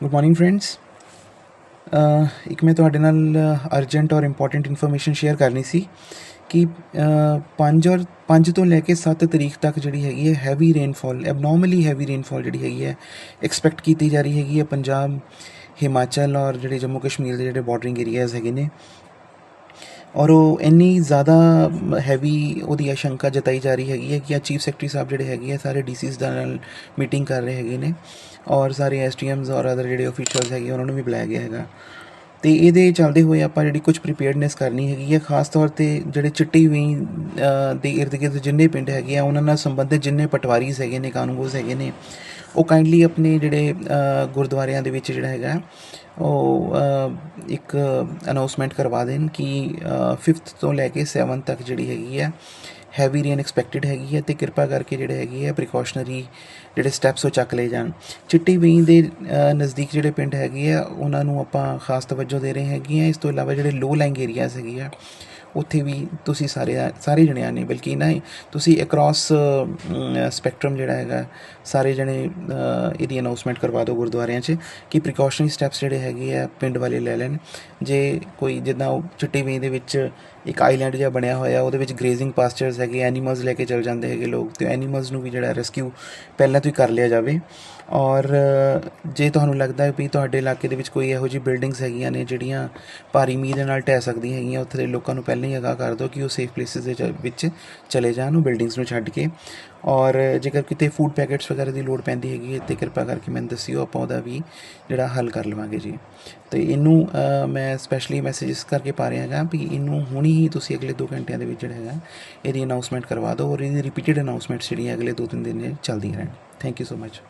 Good morning friends ਇੱਕ ਮੈਂ ਤੁਹਾਡੇ ਨਾਲ uh, ਅਰਜੈਂਟ ਔਰ ਇੰਪੋਰਟੈਂਟ ਇਨਫੋਰਮੇਸ਼ਨ ਸ਼ੇਅਰ ਕਰਨੀ ਸੀ ਕਿ uh, 5 ਔਰ 5 ਤੋਂ ਲੈ ਕੇ 7 ਤਰੀਕ ਤੱਕ ਜਿਹੜੀ ਹੈਗੀ ਹੈ heavy rainfall abnormally heavy rainfall ਜਿਹੜੀ ਹੈਗੀ ਹੈ ਐਕਸਪੈਕਟ ਕੀਤੀ ਜਾ ਰਹੀ ਹੈਗੀ ਹੈ ਪੰਜਾਬ, ਹਿਮਾਚਲ ਔਰ ਜਿਹੜੇ ਜੰਮੂ ਕਸ਼ਮੀਰ ਦੇ ਜਿਹੜੇ ਬਾਰਡਰਿੰਗ ਏਰੀਆਜ਼ ਹੈਗੇ ਨੇ। ਔਰ ਉਹ ਇੰਨੀ ਜ਼ਿਆਦਾ ਹੈਵੀ ਉਹਦੀ ਆਸ਼ੰਕਾ ਜਤਾਈ ਜਾ ਰਹੀ ਹੈਗੀ ਹੈ ਕਿ ਆ ਚੀਫ ਸੈਕਟਰੀ ਸਾਹਿਬ ਜਿਹੜੇ ਹੈਗੇ ਆ, ਸਾਰੇ ਡੀਸੀਸ ਦਾ ਨਾਲ ਮੀਟਿੰਗ ਕਰ ਰਹੇ ਹੈਗੇ ਨੇ ਔਰ ਸਾਰੇ ਐਸਟੀਐਮਸ ਔਰ ਅਦਰ ਜਿਹੜੇ ਅਫੀਸ਼ੀਅਲਸ ਹੈਗੇ ਉਹਨਾਂ ਨੂੰ ਵੀ ਬੁਲਾਇਆ ਗਿਆ ਹੈਗਾ। ਤੇ ਇਹਦੇ ਚੱਲਦੇ ਹੋਏ ਆਪਾਂ ਜਿਹੜੀ ਕੁਝ ਪ੍ਰੀਪੇਅਰਡਨੈਸ ਕਰਨੀ ਹੈਗੀ ਹੈ ਖਾਸ ਤੌਰ ਤੇ ਜਿਹੜੇ ਚਿੱਟੀ ਵੀ ਦੇ ਇਰਦ ਗਿਰਦ ਜਿੰਨੇ ਪਿੰਡ ਹੈਗੇ ਆ, ਉਹਨਾਂ ਨਾਲ ਸੰਬੰਧਿਤ ਜਿੰਨੇ ਪਟਵਾਰੀਸ ਹੈਗੇ ਨੇ ਕਾਨੂੰਗੋਸ ਹੈਗੇ ਨੇ, ਉਹ ਕਾਈਂਡਲੀ ਆਪਣੇ ਜਿਹੜੇ ਗੁਰਦੁਆਰਿਆਂ ਦੇ ਵਿੱਚ ਜਿਹੜਾ ਹੈਗਾ, ਉਹ ਇੱਕ ਅਨਾਉਂਸਮੈਂਟ ਕਰਵਾ ਦੇਣ ਕਿ 5th ਤੋਂ ਲੈ ਕੇ 7th ਤੱਕ ਜਿਹੜੀ ਹੈਗੀ ਹੈ ਹੈਵੀ ਰੇਨ ਐਕਸਪੈਕਟਡ ਹੈਗੀ ਹੈ ਤੇ ਕਿਰਪਾ ਕਰਕੇ ਜਿਹੜੇ ਹੈਗੇ ਆ ਪ੍ਰੀਕਾਸ਼ਨਰੀ ਜਿਹੜੇ ਸਟੈਪਸ ਉਹ ਚੱਕ ਲਏ ਜਾਣ। ਚਿੱਟੀ ਵੇਈ ਦੇ ਨਜ਼ਦੀਕ ਜਿਹੜੇ ਪਿੰਡ ਹੈਗੇ ਆ ਉਹਨਾਂ ਨੂੰ ਆਪਾਂ ਖਾਸ ਤਵੱਜੋ ਦੇ ਰਹੇ ਹੈਗੇ ਆ ਇਸ ਤੋਂ ਇਲਾਵਾ ਜਿਹੜੇ ਲੋ ਲਾਈਂਗ ਏਰੀਆਜ਼ ਹੈਗੇ ਆ ਉੱਥੇ ਵੀ ਤੁਸੀਂ ਸਾਰੇ ਸਾਰੇ ਜਣਿਆਂ ਨੇ, ਬਲਕਿ ਨਾ ਤੁਸੀਂ ਅਕ੍ਰੋਸ ਸਪੈਕਟਰਮ ਜਿਹੜਾ ਹੈਗਾ, ਸਾਰੇ ਜਣੇ ਇਹਦੀ ਅਨਾਉਂਸਮੈਂਟ ਕਰਵਾ ਦਿਓ ਗੁਰਦੁਆਰਿਆਂ 'ਚ ਕਿ ਪ੍ਰੀਕਾਸ਼ਨਰੀ ਸਟੈਪਸ ਜਿਹੜੇ ਹੈਗੇ ਆ ਪਿੰਡ ਵਾਲੇ ਲੈ ਲੈਣ। ਜੇ ਕੋਈ ਜਿੱਦਾਂ ਉਹ ਚਿੱਟੀ ਵੇਈ ਦੇ ਵਿੱਚ ਇੱਕ ਆਈਲੈਂਡ ਜਿਹਾ ਬਣਿਆ ਹੋਇਆ ਉਹਦੇ ਵਿੱਚ ਗ੍ਰੇਜ਼ਿੰਗ ਪਾਸਚਰਸ ਹੈਗੇ ਐਨੀਮਲਸ ਲੈ ਕੇ ਚਲ ਜਾਂਦੇ ਹੈਗੇ ਲੋਕ ਤੇ ਐਨੀਮਲਸ ਨੂੰ ਵੀ ਜਿਹੜਾ ਰੈਸਕਿਊ ਪਹਿਲਾਂ ਤੋਂ ਹੀ ਕਰ ਲਿਆ ਜਾਵੇ। ਔਰ ਜੇ ਤੁਹਾਨੂੰ ਲੱਗਦਾ ਹੈ ਵੀ ਤੁਹਾਡੇ ਇਲਾਕੇ ਦੇ ਵਿੱਚ ਕੋਈ ਇਹੋ ਜਿਹੀ ਬਿਲਡਿੰਗਸ ਹੈਗੀਆਂ ਨੇ ਜਿਹੜੀਆਂ ਭਾਰੀ ਮੀਂਹ ਦੇ ਨਾਲ ਢਹਿ ਸਕਦੀਆਂ ਹੈਗੀਆਂ, ਉੱਥੇ ਦੇ ਲੋਕਾਂ ਨੂੰ ਪਹਿਲਾਂ ਹੀ ਅਗਾਹ ਕਰ ਦਿਓ ਕਿ ਉਹ ਸੇਫ ਪਲੇਸਿਸ ਦੇ ਚ- ਵਿੱਚ ਚਲੇ ਜਾਣ, ਉਹ ਬਿਲਡਿੰਗਸ ਨੂੰ ਛੱਡ ਕੇ। ਔਰ ਜੇਕਰ ਕਿਤੇ ਫੂਡ ਪੈਕੇਟਸ ਵਗੈਰਾ ਦੀ ਲੋੜ ਪੈਂਦੀ ਹੈਗੀ ਹੈ, ਤੇ ਕਿਰਪਾ ਕਰਕੇ ਮੈਨੂੰ ਦੱਸਿਓ, ਆਪਾਂ ਉਹਦਾ ਵੀ ਜਿਹੜਾ ਹੱਲ ਕਰ ਲਵਾਂਗੇ ਜੀ। ਤੇ ਇਹਨੂੰ ਮੈਂ ਸਪੈਸ਼ਲੀ ਮੈਸੇजेस ਕਰਕੇ ਪਾ ਰਿਹਾ ਹੈਗਾ ਵੀ ਇਹਨੂੰ ਹੁਣੀ ਹੀ ਤੁਸੀਂ ਅਗਲੇ 2 ਘੰਟਿਆਂ ਦੇ ਵਿੱਚ ਜਿਹੜਾ ਹੈਗਾ, ਇਹਦੀ ਅਨਾਉਂਸਮੈਂਟ ਕਰਵਾ ਦਿਓ ਔਰ ਇਹਦੀ ਰਿਪੀਟਡ ਅਨਾਉਂਸਮੈਂਟਸ ਜਿਹੜੀਆਂ ਅਗਲੇ 2-3 ਦਿਨ ਚੱਲਦੀਆਂ ਰਹਿਣ। Thank you so much